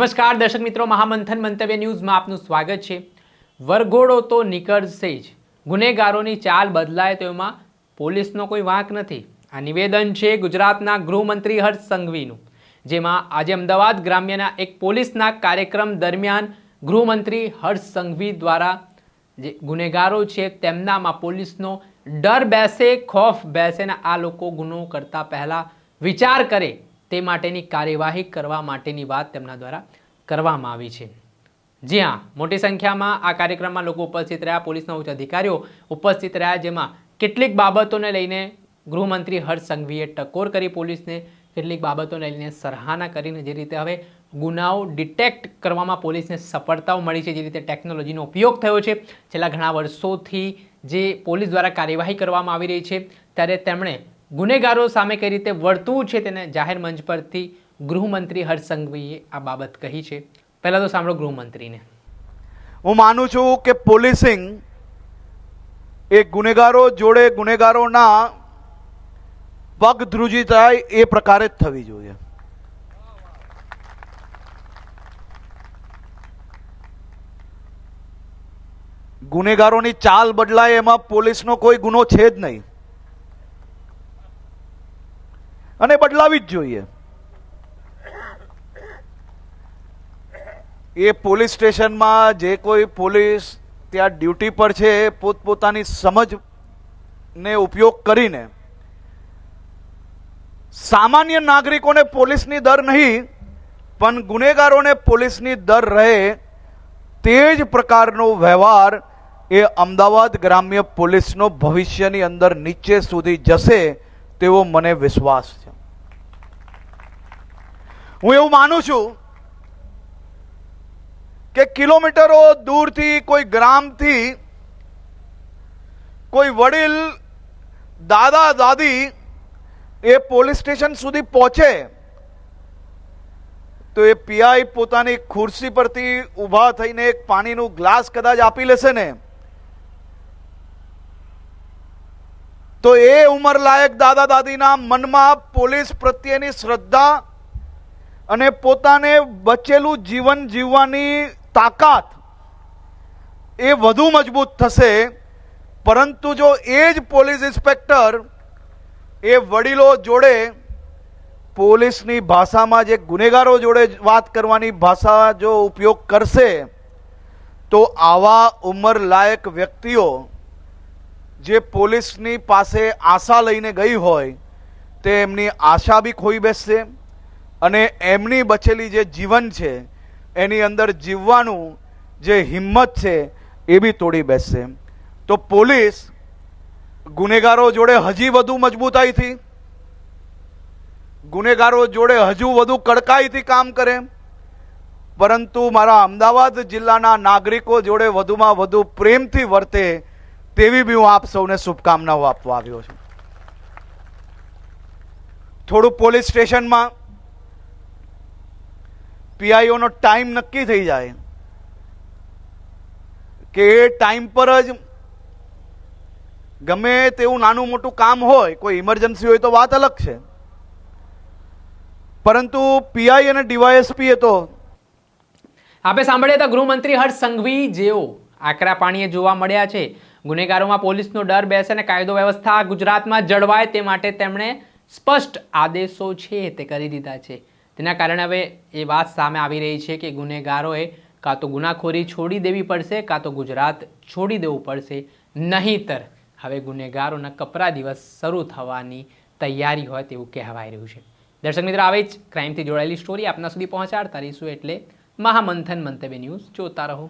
નમસ્કાર, દર્શક મિત્રો. મહામંથન મંતવ્ય ન્યૂઝમાં આપનું સ્વાગત છે. વરઘોડો તો નીકળશે જ. ગુનેગારોની ચાલ બદલાય તો એમાં પોલીસનો કોઈ વાંક નથી. આ નિવેદન છે ગુજરાતના ગૃહમંત્રી હર્ષ સંઘવીનું, જેમાં આજે અમદાવાદ ગ્રામ્યના એક પોલીસના કાર્યક્રમ દરમિયાન ગૃહમંત્રી હર્ષ સંઘવી દ્વારા જે ગુનેગારો છે તેમનામાં પોલીસનો ડર બેસે, ખોફ બેસે ને આ લોકો ગુનો કરતા પહેલાં વિચાર કરે. તે માટેની કાર્યવાહી કરવા માટેની વાત તેમના દ્વારા કરવામાં આવી છે. જી હા, મોટી સંખ્યામાં આ કાર્યક્રમમાં લોકો ઉપસ્થિત રહ્યા, પોલીસના ઉચ્ચ અધિકારીઓ ઉપસ્થિત રહ્યા, જેમાં કેટલીક બાબતોને લઈને ગૃહમંત્રી હર્ષ સંઘવીએ ટકોર કરી પોલીસને, કેટલીક બાબતોને લઈને સરાહના કરીને જે રીતે હવે ગુનાઓ ડિટેક્ટ કરવામાં પોલીસને સફળતાઓ મળી છે, જે રીતે ટેકનોલોજીનો ઉપયોગ થયો છે. છેલ્લા ઘણા વર્ષોથી જે પોલીસ દ્વારા કાર્યવાહી કરવામાં આવી રહી છે, ત્યારે તેમણે ગુનેગારો સામે કઈ રીતે વર્તવું છે તેને જાહેર મંચ પરથી ગૃહમંત્રી હર્ષ સંઘવીએ આ બાબત કહી છે. પહેલાં તો સાંભળો ગૃહમંત્રીને. હું માનું છું કે પોલીસિંગ એ ગુનેગારો જોડે ગુનેગારોના પગ ધ્રુજી થાય એ પ્રકારે જ થવી જોઈએ. ગુનેગારોની ચાલ બદલાય એમાં પોલીસનો કોઈ ગુનો છે જ નહીં. અને બદલાવી જ જોઈએ. એ પોલીસ સ્ટેશનમાં જે કોઈ પોલીસ ત્યાં ડ્યુટી પર છે, પોતપોતાની સમજને ઉપયોગ કરીને સામાન્ય નાગરિકોને પોલીસની દર નહીં, પણ ગુનેગારોને પોલીસની દર રહે તે જ પ્રકારનો વ્યવહાર એ અમદાવાદ ગ્રામ્ય પોલીસનો ભવિષ્યની અંદર નીચે સુધી જશે તેવો મને વિશ્વાસ છે. હું એવું માનું છું કે કિલોમીટરો દૂરથી, કોઈ ગ્રામથી, કોઈ વડીલ, દાદા, દાદી એ પોલીસ સ્ટેશન સુધી પહોંચે તો એ પીઆઈ પોતાની ખુરશી પરથી ઊભા થઈને એક પાણીનું ગ્લાસ કદાચ આપી લેશે ને તો એ ઉંમરલાયક દાદા દાદીના મનમાં પોલીસ પ્રત્યેની શ્રદ્ધા અને પોતાને બચેલું જીવન જીવવાની તાકાત એ વધુ મજબૂત થશે. પરંતુ જો એ જ પોલીસ ઇન્સ્પેક્ટર એ વડીલો જોડે પોલીસની ભાષામાં જે ગુનેગારો જોડે વાત કરવાની ભાષા જો ઉપયોગ કરશે, તો આવા ઉંમરલાયક વ્યક્તિઓ જે પોલીસની પાસે આશા લઈને ગઈ હોય, તે એમની આશા બી ખોઈ બેસશે અને એમની બચેલી જે જીવન છે, એની અંદર જીવવાનું જે હિંમત છે, એ બી તોડી બેસશે. તો પોલીસ ગુનેગારો જોડે હજી વધુ મજબૂતાઈથી, ગુનેગારો જોડે હજુ વધુ કડકાઈથી કામ કરે, પરંતુ મારા અમદાવાદ જિલ્લાના નાગરિકો જોડે વધુમાં વધુ પ્રેમથી વર્તે તેવી બી હું આપ સૌને શુભકામનાઓ આપવા આવ્યો છું. થોડું પોલીસ સ્ટેશનમાં પીઆઈઓનો ટાઈમ નક્કી થઈ જાય કે એ ટાઈમ પર જ ગમે તેવું નાનું મોટું કામ હોય, કોઈ ઇમરજન્સી હોય તો વાત અલગ છે. પરંતુ પીઆઈ અને ડીવાયએસપી એ તો આપણે સાંભળ્યા હતા ગૃહમંત્રી હર્ષ સંઘવી જેઓ આકરા પાણીએ જોવા મળ્યા છે. ગુનેગારોમાં પોલીસનો ડર બેસે અને કાયદો વ્યવસ્થા ગુજરાતમાં જળવાય તે માટે તેમણે સ્પષ્ટ આદેશો છે તે કરી દીધા છે. તેના કારણે હવે એ વાત સામે આવી રહી છે કે ગુનેગારોએ કાં તો ગુનાખોરી છોડી દેવી પડશે, કાં તો ગુજરાત છોડી દેવું પડશે. નહીંતર હવે ગુનેગારોના કપરા દિવસ શરૂ થવાની તૈયારી હોય તેવું કહેવાઈ રહ્યું છે. દર્શક મિત્રો, આવી જ ક્રાઇમથી જોડાયેલી સ્ટોરી આપના સુધી પહોંચાડતા રહીશું એટલે મહામંથન મંતવ્ય ન્યૂઝ જોતા રહો.